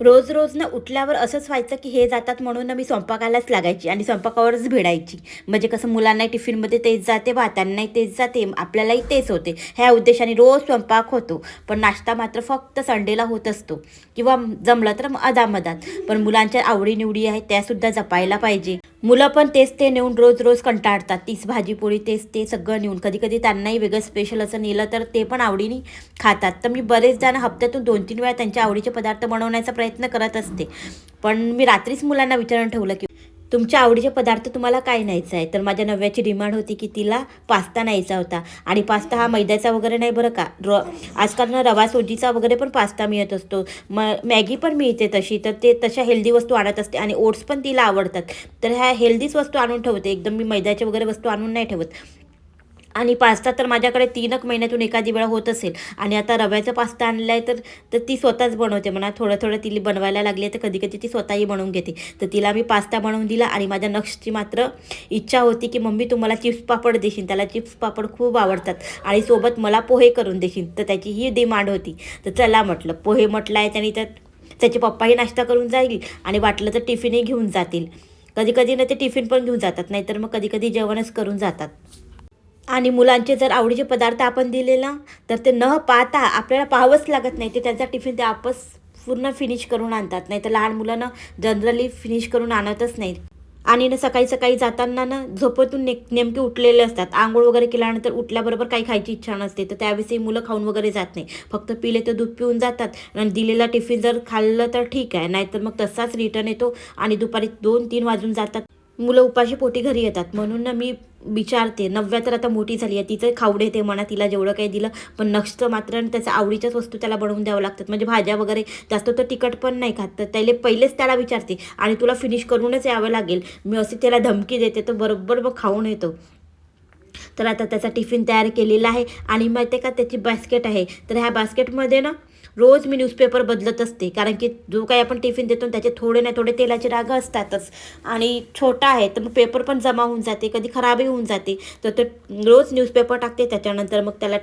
रोज रोज ना उठल्यावर असंच व्हायचं की हे जातात म्हणून ना मी स्वयंपाकालाच लागायची आणि स्वयंपाकावरच भिडायची. म्हणजे कसं मुलांनाही टिफिनमध्ये तेच जाते भातांनाही तेच जाते आपल्यालाही तेच होते. ह्या उद्देशाने रोज स्वयंपाक होतो. पण नाश्ता मात्र फक्त संडेला होत असतो. किंवा जमलं तर अदामदात पण मुलांच्या आवडीनिवडी आहेत त्यासुद्धा जपायला पाहिजे. मुलं पण तेच ते नेऊन रोज रोज कंटाळतात. तीच भाजी पोळी तेच ते सगळं नेऊन. कधी कधी त्यांनाही वेगळं स्पेशल असं नेलं तर ते पण आवडीने खातात. तर मी बरेच जण हप्त्यातून दोन तीन वेळा त्यांच्या आवडीचे पदार्थ बनवण्याचा प्रयत्न करत असते. पण मी रात्रीच मुलांना विचारून ठेवलं की तुमच्या आवडीचे पदार्थ तुम्हाला काय न्यायचं आहे? तर माझ्या नव्याची डिमांड होती की तिला पास्ता न्यायचा होता. आणि पास्ता हा मैद्याचा वगैरे नाही बरं का? र आजकाल ना रवा सोजीचा वगैरे पण पास्ता मिळत असतो. म मॅगी पण मिळते तशी. तर ते तशा हेल्दी वस्तू आणत असते आणि ओट्स पण तिला आवडतात. तर ह्या हेल्दीच वस्तू आणून ठेवते. एकदम मी मैद्याच्या वगैरे वस्तू आणून नाही ठेवत. आणि पास्ता तर माझ्याकडे तीनक महिन्यातून एखादी वेळा होत असेल. आणि आता रव्याचा पास्ता आणला आहे तर तर ती स्वतःच बनवते. म्हणा थोडं थोडं तिला बनवायला लागली आहे तर कधी कधी ती स्वतःही बनवून घेते. तर तिला मी पास्ता बनवून दिला आणि माझ्या नक्षची मात्र इच्छा होती की मम्मी तुम्हाला चिप्स पापड देशील. त्याला चिप्स पापड खूप आवडतात आणि सोबत मला पोहे करून देशील. तर त्याची ही डिमांड होती. तर चला म्हटलं पोहे म्हटलं आहे त्याने तर त्याचे पप्पाही नाश्ता करून जाईल आणि वाटलं तर टिफिनही घेऊन जातील. कधी कधी ना ते टिफिन पण घेऊन जातात. नाहीतर मग कधी कधी जेवणच करून जातात. आणि मुलांचे जर आवडीचे पदार्थ आपण दिले ना तर ते न पाहता आपल्याला पाहावंच लागत नाही. ते त्यांचा टिफिन ते आपस पूर्ण फिनिश करून आणतात. नाही तर लहान मुलांना जनरली फिनिश करून आणतच नाहीत. आणि ना सकाळी सकाळी जाताना ना झोपेतून ने नेमके उठलेले असतात. आंघोळ वगैरे केल्यानंतर उठल्याबरोबर काही खायची इच्छा नसते. तर त्यावेळेसही मुलं खाऊन वगैरे जात नाही. फक्त पिले तर दूध पिऊन जातात. आणि दिलेला टिफिन जर खाल्लं तर ठीक आहे. नाहीतर मग तसाच रिटर्न येतो आणि दुपारी दोन तीन वाजून जातात. मुलं उपाशी पोटी घरी येतात. म्हणून ना मी विचारते नवव्या तर आता मोठी झाली आहे तिचं खावडे ते म्हणा तिला जेवढं काही दिलं पण नक्षचं मात्र त्याच्या आवडीच्याच वस्तू त्याला बनवून द्यावं लागतात. म्हणजे भाज्या वगैरे जास्त तर तिखट पण नाही खात तर त्याला पहिलेच त्याला विचारते आणि तुला फिनिश करूनच यावं लागेल. मी असे त्याला धमकी देते तर बरोबर मग खाऊन येतो. तर आता त्याचा टिफिन तयार केलेला आहे आणि माहिती आहे का त्याची बास्केट आहे. तर ह्या बास्केटमध्ये ना रोज मी न्यूजपेपर बदलत असते. कारण की जो काही आपण टिफिन देतो त्याचे थोडे ना थोडे तेलाचे डाग असतातच. आणि छोटा आहे तर मग पेपर पण जमा होऊन जाते कधी खराबही होऊन जाते. तर ते रोज न्यूजपेपर टाकते त्याच्यानंतर मग त्याला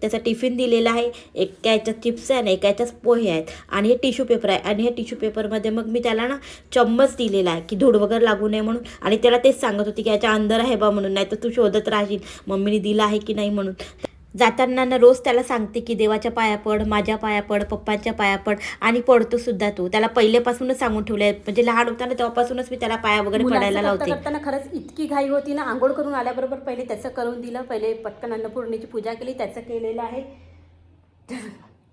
त्याचा टिफिन दिलेला आहे. एका याच्यात चिप्स आहे आणि एका याच्यात पोहे आहेत. आणि हे टिश्यू पेपर आहे. आणि हे टिश्यू पेपरमध्ये मग मी त्याला ना चम्मच दिलेला आहे की धूड वगैरे लागू नये म्हणून. आणि त्याला तेच सांगत होती की याच्या अंदर आहे बा म्हणून नाही तर तू शोधत राहशील. मम्मीने दिला आहे की नाही म्हणून. जाताना ना रोज त्याला सांगते की देवाच्या पाया पड माझ्या पाया पड पप्पांच्या पाया पड आणि पडतो सुद्धा तो. त्याला पहिल्यापासूनच सांगून ठेवले म्हणजे लहान होताना तेव्हापासूनच मी त्याला पाया वगैरे पडायला लावते. करताना खरंच इतकी घाई होती ना. आंघोळ करून आल्याबरोबर पहिले त्याचं करून दिलं. पहिले पटकन अन्नपूर्णेची पूजा केली. त्याचं केलेलं आहे.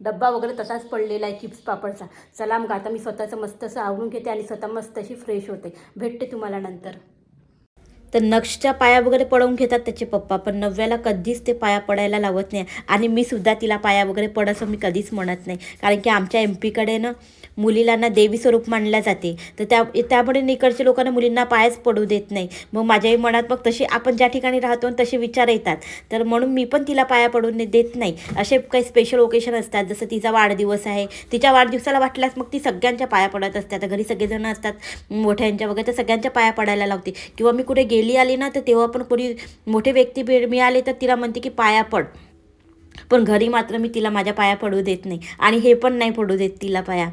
डब्बा वगैरे तसाच पडलेला आहे चिप्स पापडचा. चला मग आता मी स्वतःचं मस्त असं आवरून घेते आणि स्वतः मस्त अशी फ्रेश होते. भेटते तुम्हाला नंतर. तर नक्षच्या पाया वगैरे पडवून घेतात त्याचे पप्पा पण नव्याला कधीच ते पाया पडायला लावत नाही. आणि मी सुद्धा तिला पाया वगैरे पड असं मी कधीच म्हणत नाही. कारण की आमच्या एम पीकडे ना मुलीला ना देवी स्वरूप मानल्या जाते. तर त्या त्यामुळे इकडच्या लोकांना मुलींना पायच पडू देत नाही. मग माझ्याही मनात मग तशी आपण ज्या ठिकाणी राहतो तसे विचार येतात. तर म्हणून मी पण तिला पाया पडून देत नाही. असे काही स्पेशल ओकेशन असतात. जसं तिचा वाढदिवस आहे. तिच्या वाढदिवसाला वाटल्यास मग ती सगळ्यांच्या पाया पडत असते. आता घरी सगळेजण असतात. मोठ्यांच्या वगैरे तर सगळ्यांच्या पाया पडायला लावते. किंवा मी कुठे गेली आली ना तर तेव्हा पण कोणी मोठे व्यक्ती भे- मिळाले तर तिला म्हणते की पाया पड. पण घरी मात्र मी तिला माझ्या पाया पडू देत नाही. आणि हे पण नाही पडू देत तिला पाया.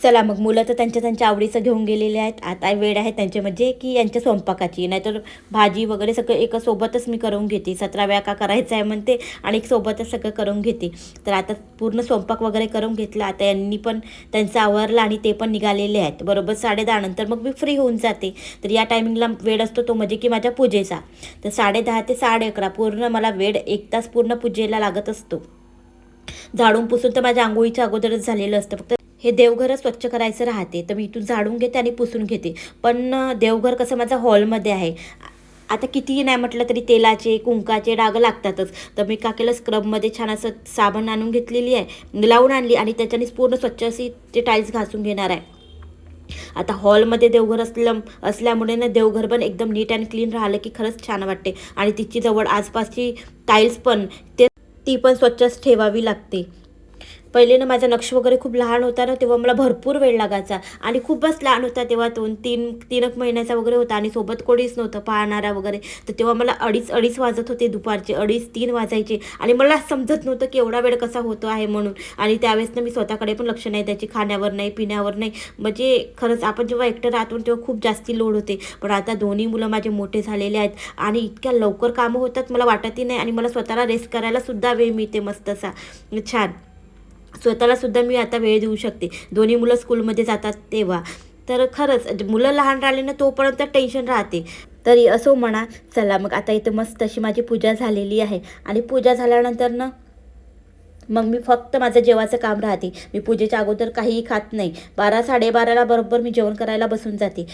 चला मग मुलं तर त्यांच्या त्यांच्या आवडीचं घेऊन गेलेले आहेत. आता वेळ आहे त्यांचे म्हणजे की यांच्या स्वयंपाकाची. नाहीतर भाजी वगैरे सगळं एका सोबतच मी करून घेते. सतरा वेळा का करायचं आहे म्हणते आणि एक सोबतच सगळं करून घेते. तर आता पूर्ण स्वयंपाक वगैरे करून घेतला. आता यांनी पण त्यांचं आवरलं आणि ते पण निघालेले आहेत. बरोबर साडे दहा नंतर मग मी फ्री होऊन जाते. तर या टायमिंगला वेळ असतो तो म्हणजे की माझ्या पूजेचा. तर साडे दहा ते साडे अकरा पूर्ण मला वेळ एक तास पूर्ण पूजेला लागत असतो. झाडून पुसून तर माझ्या आंघोळीच्या अगोदरच झालेलं असतं. फक्त हे देवघर स्वच्छ करायचं राहते. तर मी इथून झाडून घेते आणि पुसून घेते. पण देवघर कसं माझं हॉलमध्ये आहे. आता कितीही नाही म्हटलं तरी तेलाचे कुंकाचे डाग लागतातच. तर मी का केलं स्क्रबमध्ये छान असं साबण आणून घेतलेली आहे लावून आणली आणि त्याच्यानेच पूर्ण स्वच्छ अशी ते टाईल्स घासून घेणार आहे. आता हॉलमध्ये देवघर असलं असल्यामुळे ना देवघर पण एकदम नीट अँड क्लीन राहिलं की खरंच छान वाटते. आणि तिची जवळ आसपासची टाईल्स पण ते ती पण स्वच्छच ठेवावी लागते. पहिले ना माझा नक्ष वगैरे खूप लहान होता ना तेव्हा मला भरपूर वेळ लागायचा. आणि खूपच लहान होता तेव्हा दोन तीन तीन एक महिन्याचा वगैरे होता आणि सोबत कोणीच नव्हतं पाहणारा वगैरे. तर तेव्हा मला अडीच अडीच वाजत होते दुपारचे अडीच तीन वाजायचे. आणि मला समजत नव्हतं की एवढा वेळ कसा होतो आहे म्हणून. आणि त्यावेळेस ना मी स्वतःकडे पण लक्ष नाही त्याची खाण्यावर नाही पिण्यावर नाही. म्हणजे खरंच आपण जेव्हा एकटं राहतो तेव्हा खूप जास्ती लोड होते. पण आता दोन्ही मुलं माझे मोठे झालेले आहेत. आणि इतक्या लवकर कामं होतात मला वाटतही नाही. आणि मला स्वतःला रेस्ट करायला सुद्धा वेळ मिळते मस्त असा. छान. स्वतःला सुद्धा मी आता वेळ देऊ शकते. दोन्ही मुलं स्कूलमध्ये जातात तेव्हा. तर खरंच मुलं लहान राहिले ना तोपर्यंत टेन्शन राहते. तरी असो म्हणा चला मग आता इथं मस्त अशी माझी पूजा झालेली आहे. आणि पूजा झाल्यानंतर ना मग मी फक्त माझं जेवाचं काम राहते. मी पूजेच्या अगोदर काहीही खात नाही. बारा साडेबाराला बरोबर मी जेवण करायला बसून जाते.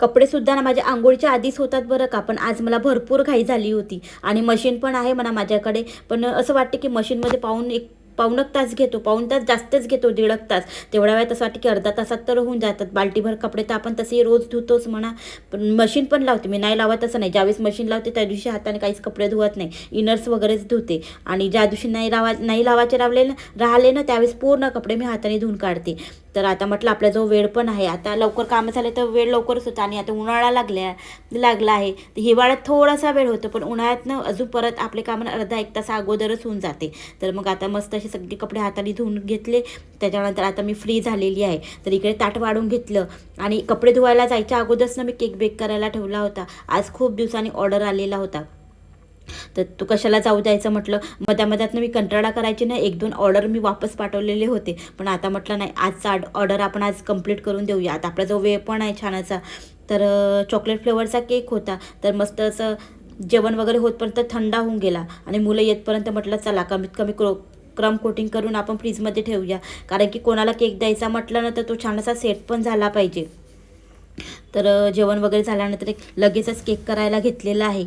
कपडेसुद्धा ना माझ्या आंघोळीच्या आधीच होतात बरं का पण आज मला भरपूर घाई झाली होती. आणि मशीन पण आहे म्हणा माझ्याकडे. पण असं वाटते की मशीनमध्ये पाहून एक पाऊण एक तास घेतो पाऊण तास जास्तच घेतो दीडक तास. तेवढ्या वेळात असं वाटतं की अर्धा तासात तर होऊन जातात. बाल्टीभर कपडे तर आपण तसे रोज धुतोच म्हणा. पण मशीन पण लावते. मी नाही लावत असं नाही. ज्यावेळेस मशीन लावते त्या दिवशी हाताने काहीच कपडे धुवत नाही. इनर्स वगैरेच धुते. आणि ज्या दिवशी नाही लावा नाही लावायचे रावले ना राहिले ना त्यावेळेस पूर्ण कपडे मी हाताने धुवून काढते. तर आता म्हटलं आपल्याजवळ वेळ पण आहे आता लवकर कामं झाले तर वेळ लवकरच होता आणि आता उन्हाळा लागल्या लागला आहे. तर हिवाळ्यात थोडासा वेळ होतो पण उन्हाळ्यातनं अजून परत आपले कामं अर्धा एक तास अगोदरच होऊन जाते. तर मग आता मस्त असे सगळे कपडे हाताने धुवून घेतले. त्याच्यानंतर आता मी फ्री झालेली आहे. तर इकडे ताट वाढून घेतलं आणि कपडे धुवायला जायच्या अगोदरच ना मी केक बेक करायला ठेवला होता. आज खूप दिवसांनी ऑर्डर आलेला होता. तर तू कशाला जाऊ द्यायचं म्हटलं? मध्या मध्यातनं मी कंटाळा करायची ना एक दोन ऑर्डर मी वापस पाठवलेले होते. पण आता म्हटलं नाही आजचा ऑर्डर आपण आज कंप्लीट करून देऊया. आता आपला जो वेळ पण आहे छानाचा तर चॉकलेट फ्लेवरचा केक होता. तर मस्त असं जेवण वगैरे होतपर्यंत थंडा होऊन गेला. आणि मुलं येतपर्यंत म्हटलं चला कमीत कमी क्रो क्रम कोटिंग करून आपण फ्रीजमध्ये ठेवूया. कारण की कोणाला केक द्यायचा म्हटलं ना तर तो छान असा सेट पण झाला पाहिजे. तर जेवण वगैरे झाल्यानंतर एक लगेचच केक करायला घेतलेला आहे.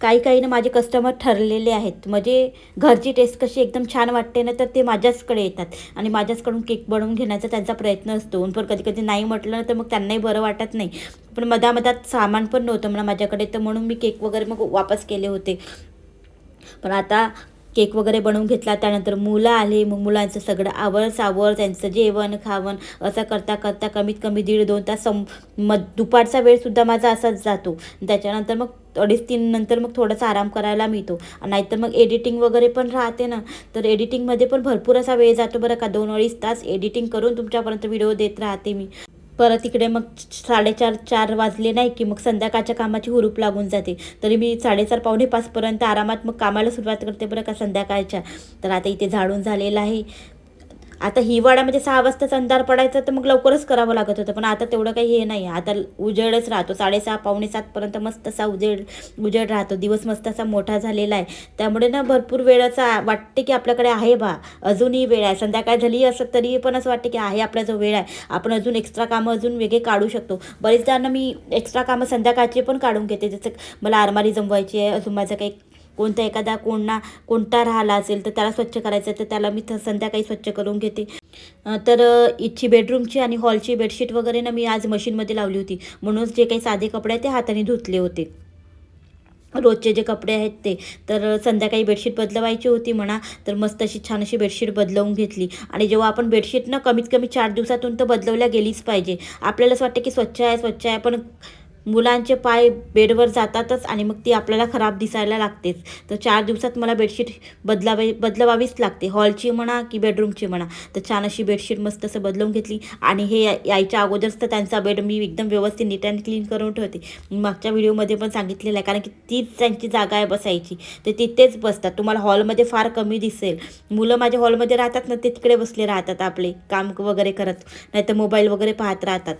काही काही ना माझे कस्टमर ठरलेले आहेत. म्हणजे घरची टेस्ट कशी एकदम छान वाटते ना तर ते माझ्याचकडे येतात. आणि माझ्याचकडून केक बनवून घेण्याचा त्यांचा प्रयत्न असतो. पण कधी कधी नाही म्हटलं ना तर मग त्यांनाही बरं वाटत नाही. पण मधामधात सामान पण नव्हतं म्हणा माझ्याकडे. तर म्हणून मी केक वगैरे मग वापस केले होते. पण आता केक वगैरे बनवून घेतला. त्यानंतर मुलं आले. मग मुलांचं सगळं आवर सावर त्यांचं जेवण खावण असं करता करता कमीत कमी दीड दोन तास सम मग दुपारचा वेळसुद्धा माझा असाच जातो. त्याच्यानंतर मग अडीच तीन नंतर मग थोडासा आराम करायला मिळतो. नाहीतर मग एडिटिंग वगैरे पण राहते ना. तर एडिटिंगमध्ये पण भरपूर असा वेळ जातो बरं का. दोन अडीच तास एडिटिंग करून तुमच्यापर्यंत व्हिडिओ देत राहते मी. परत इकडे मग साडेचार चार वाजले नाही की मग संध्याकाळच्या कामाची हुरूप लागून जाते. तरी मी साडेचार पावणे पाचपर्यंत आरामात मग कामाला सुरुवात करते बरं का संध्याकाळच्या. तर आता इथे झाडून झालेलं आहे. आता हिवाळ्यामध्ये म्हणजे सहा वाजताच अंधार पडायचा तर मग लवकरच करावं लागत होतं पण आता तेवढं काही हे नाही आता उजेडच राहतो. साडेसहा पावणे सातपर्यंत मस्त असा उजेड उजेड राहतो. दिवस मस्त असा मोठा झालेला आहे. त्यामुळे ना भरपूर वेळ असा वाटते की आपल्याकडे आहे बा. अजूनही वेळ आहे. संध्याकाळ झाली असं तरी पण असं वाटते की आहे आपला जो वेळ आहे. आपण अजून एक्स्ट्रा कामं अजून वेगळे काढू शकतो. बरेचदा ना मी एक्स्ट्रा कामं संध्याकाळचे पण काढून घेते. जसं मला आरमारी जमवायची आहे. अजून माझं काही कोणता एखादा कोणा कोणता राहिला असेल तर त्याला स्वच्छ करायचं आहे तर त्याला मी संध्याकाळी स्वच्छ करून घेते. तर इथची बेडरूमची आणि हॉलची बेडशीट वगैरे ना मी आज मशीनमध्ये लावली होती. म्हणूनच जे काही साधे कपडे आहेत ते हाताने धुतले होते. रोजचे जे कपडे आहेत ते. तर संध्याकाळी बेडशीट बदलवायची होती म्हणा तर मस्त अशी छान अशी बेडशीट बदलवून घेतली. आणि जेव्हा आपण बेडशीट ना कमीत कमी चार दिवसातून तर बदलवल्या गेलीच पाहिजे. आपल्याला असं वाटतं की स्वच्छ आहे स्वच्छ आहे पण मुलांचे पाय बेडवर जातातच आणि मग ती आपल्याला खराब दिसायला लागतेच. तर चार दिवसात मला बेडशीट बदलावी बदलवावीच लागते. हॉलची म्हणा की बेडरूमची म्हणा. तर छान अशी बेडशीट मस्त असं बदलवून घेतली आणि हे या- यायच्या अगोदरच तर त्यांचा बेड मी एकदम व्यवस्थित नीट अँड क्लीन करून ठेवते. मागच्या व्हिडिओमध्ये पण सांगितलेलं आहे कारण की तीच त्यांची जागा आहे बसायची. तर तिथेच बसतात. तुम्हाला हॉलमध्ये फार कमी दिसेल. मुलं माझ्या हॉलमध्ये राहतात ना ते तिकडे बसले राहतात आपले. काम वगैरे करत. नाहीतर मोबाईल वगैरे पाहत राहतात.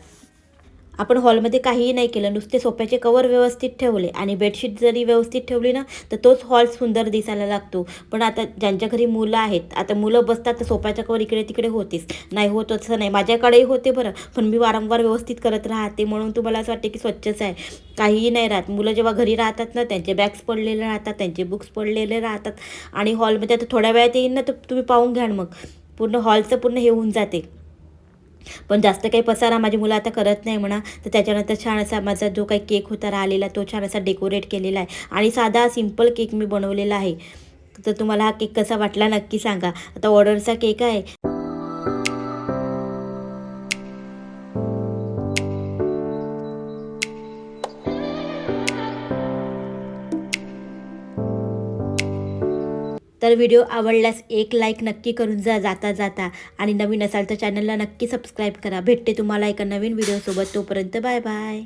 आपण हॉलमध्ये काहीही नाही केलं नुसते सोफ्याचे कवर व्यवस्थित ठेवले आणि बेडशीट जरी व्यवस्थित ठेवली ना तर तोच हॉल सुंदर दिसायला लागतो. पण आता ज्यांच्या घरी मुलं आहेत आता मुलं बसतात तर सोफ्याच्या कवर इकडे तिकडे होतेच नाही होत असं नाही माझ्याकडेही होते बरं पण मी वारंवार व्यवस्थित करत राहते म्हणून तुम्हाला असं वाटते की स्वच्छच आहे. काहीही नाही राहत. मुलं जेव्हा घरी राहतात ना त्यांचे बॅग्स पडलेले राहतात त्यांचे बुक्स पडलेले राहतात. आणि हॉलमध्ये आता थोड्या वेळात येईन ना तर तुम्ही पाहून घ्या मग. पूर्ण हॉलचं पूर्ण हे होऊन जाते. पण जास्त काही पसारा माझी मुलं आता करत नाही म्हणा. तर त्याच्यानंतर छान असा माझा जो काही केक होता राहिलेला तो छान असा डेकोरेट केलेला आहे. आणि साधा सिंपल केक मी बनवलेला आहे. तर तुम्हाला हा केक कसा वाटला नक्की सांगा. आता ऑर्डरचा केक आहे. तर व्हिडिओ आवडल्यास एक लाईक नक्की करून जा जाता जाता. आणि नवीन असाल तर चॅनलला नक्की सबस्क्राईब करा. भेटते तुम्हाला एका नवीन व्हिडिओसोबत तोपर्यंत बाय बाय